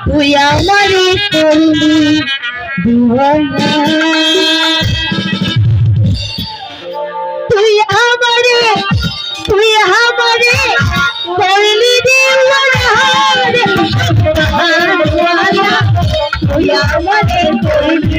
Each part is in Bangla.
তুই আমারে করলি তুই আমারে তুই আমারে করলি দিওয়ানা। রে দিওয়ানা তুই আমারে করলি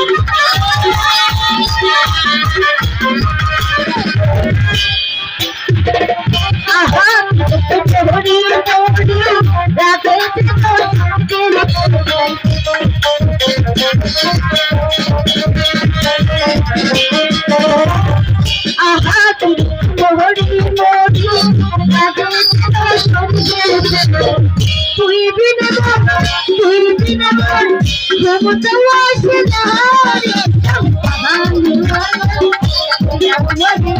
তুই আমারে করলি দিওয়ানা তুই বিনা তুই বিনা মমতা আসে না পারির ফুলবাড়ি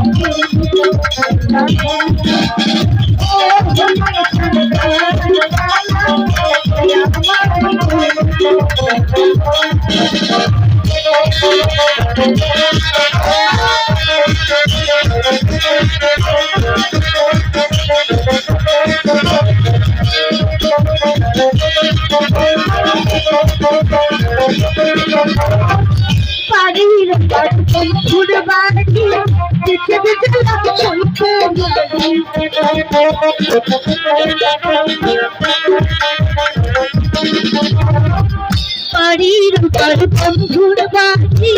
দেখে পারির বন্ধুর বাড়ি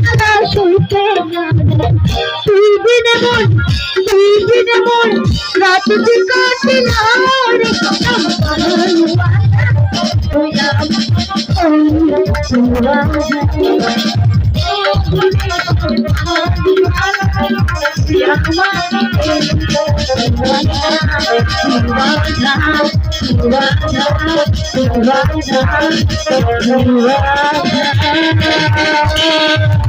তারা শুনতে তুই বিনে মন তুই বিনে মন রাত যে কাটে না রে Thank you.